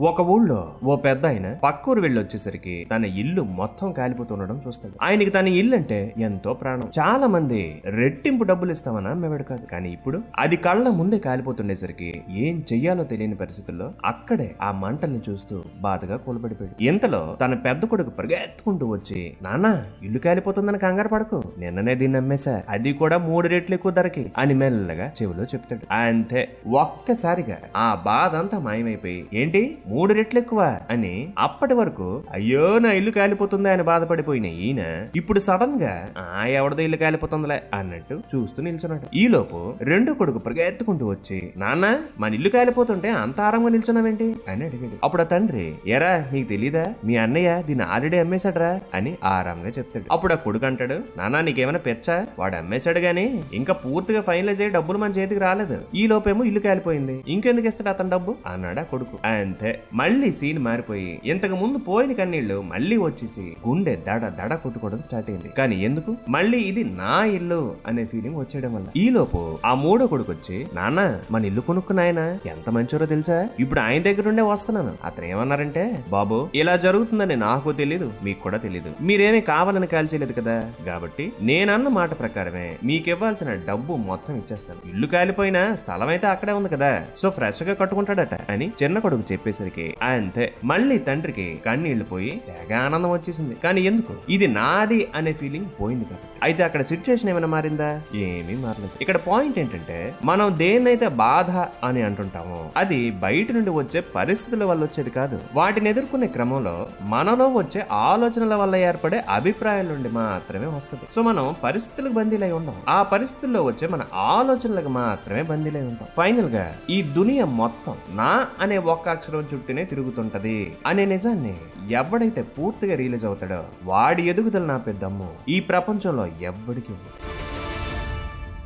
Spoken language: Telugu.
ఒక ఊళ్ళో ఓ పెద్ద ఆయన పక్కూరు వెళ్ళొచ్చేసరికి తన ఇల్లు మొత్తం కాలిపోతుండడం చూస్తాడు. ఆయనకి తన ఇల్లు అంటే ఎంతో ప్రాణం. చాలా మంది రెట్టింపు డబ్బులు ఇస్తామన్నా అమ్మేవాడు కాదు. కానీ ఇప్పుడు అది కళ్ళ ముందే కాలిపోతుండేసరికి ఏం చెయ్యాలో తెలియని పరిస్థితుల్లో అక్కడే ఆ మంటల్ని చూస్తూ బాధగా కూలబడిపోయాడు. ఇంతలో తన పెద్ద కొడుకు పరిగెత్తుకుంటూ వచ్చి నానా ఇల్లు కాలిపోతుందని కంగారు పడకు. నిన్ననే దీన్ని అమ్మేశా అది కూడా మూడు రెట్లు ఎక్కువ ధరకి అని మెల్లగా చెవిలో చెప్తాడు. అంతే. ఒక్కసారిగా ఆ బాధ అంతా మాయమైపోయి ఏంటి? మూడు రెట్లు ఎక్కువ అని అప్పటి వరకు అయ్యో నా ఇల్లు కాలిపోతుందా అని బాధపడిపోయిన ఈయన ఇప్పుడు సడన్గా ఆ ఎవడదో ఇల్లు కాలిపోతుందిలే అన్నట్టు చూస్తూ నిల్చున్నాడు. ఈ లోపు రెండో కొడుకు పరిగెత్తుకుంటూ వచ్చి నాన్న మన ఇల్లు కాలిపోతుంటే అంత ఆరంగా నిల్చున్నావేంటి? అని అడిగాడు. అప్పుడు ఆ తండ్రి ఎరా నీకు తెలీదా? మీ అన్నయ్య దీన్ని ఆల్రెడీ అమ్మేశాడరా? అని ఆరాంగా చెప్తాడు. అప్పుడు ఆ కొడుకు అంటాడు నాన్న నీకేమైనా పెచ్చా? వాడు అమ్మేశాడు గాని ఇంకా పూర్తిగా ఫైనలైజ్ అయ్యి డబ్బులు మన చేతికి రాలేదు. ఈ లోపేమో ఇల్లు కాలిపోయింది. ఇంకెందుకు ఇస్తాడు అతను డబ్బు? అన్నాడు ఆ కొడుకు. అంతే మళ్ళీ సీన్ మారిపోయి ఇంతకు ముందు పోయిన కన్నీళ్ళు మళ్ళీ వచ్చేసి గుండె దడ దడ కొట్టుకోవడం స్టార్ట్ అయింది. కానీ ఎందుకు? మళ్ళీ ఇది నా ఇల్లు అనే ఫీలింగ్ వచ్చేయడం వల్ల. ఈ లోపు ఆ మూడో కొడుకు వచ్చి నాన్న మన ఇల్లు కొనుక్కున్నాయన ఎంత మంచోరో తెలుసా? ఇప్పుడు ఆయన దగ్గర నుండే వస్తున్నాను. అతను ఏమన్నారంటే బాబు ఇలా జరుగుతుందని నాకు తెలీదు మీకు కూడా తెలీదు. మీరేమీ కావాలని కాల్చేయలేదు కదా. కాబట్టి నేనన్న మాట ప్రకారమే మీకు ఇవ్వాల్సిన డబ్బు మొత్తం ఇచ్చేస్తాను. ఇల్లు కాలిపోయినా స్థలం అయితే అక్కడే ఉంది కదా. సో ఫ్రెష్గా కట్టుకుంటాడట అని చిన్న కొడుకు చూసేసరికి అంతే. మళ్ళీ తండ్రికి కన్నీళ్ళు పోయి తెగ ఆనందం వచ్చేసింది. కానీ ఎందుకు? ఇది నాది అనే ఫీలింగ్ పోయింది కాబట్టి. అయితే అక్కడ సిచ్యువేషన్ ఏమైనా మారిందా? ఏమీ మారలేదు. ఇక్కడ పాయింట్ ఏంటంటే మనం దేన్నైతే బాధ అని అంటుంటామో అది బయట నుండి వచ్చే పరిస్థితుల వల్ల వచ్చేది కాదు. వాటిని ఎదుర్కొనే క్రమంలో మనలో వచ్చే ఆలోచనల వల్ల ఏర్పడే అభిప్రాయాల నుండి మాత్రమే వస్తుంది. సో మనం పరిస్థితులకు బందీలై ఉండం. ఆ పరిస్థితుల్లో వచ్చే మన ఆలోచనలకు మాత్రమే బందీలై ఉంటాం ఫైనల్గా ఈ దునియా మొత్తం నా అనే ఒక్క అక్షరం చుట్టూనే తిరుగుతుంటది అనే నిజాన్ని ఎవడైతే పూర్తిగా రియలైజ్ అవుతాడో వాడి ఎదుగుదల నా పెద్దమ్ము. ఈ ప్రపంచంలో ఎవ్వడికి ఉండదు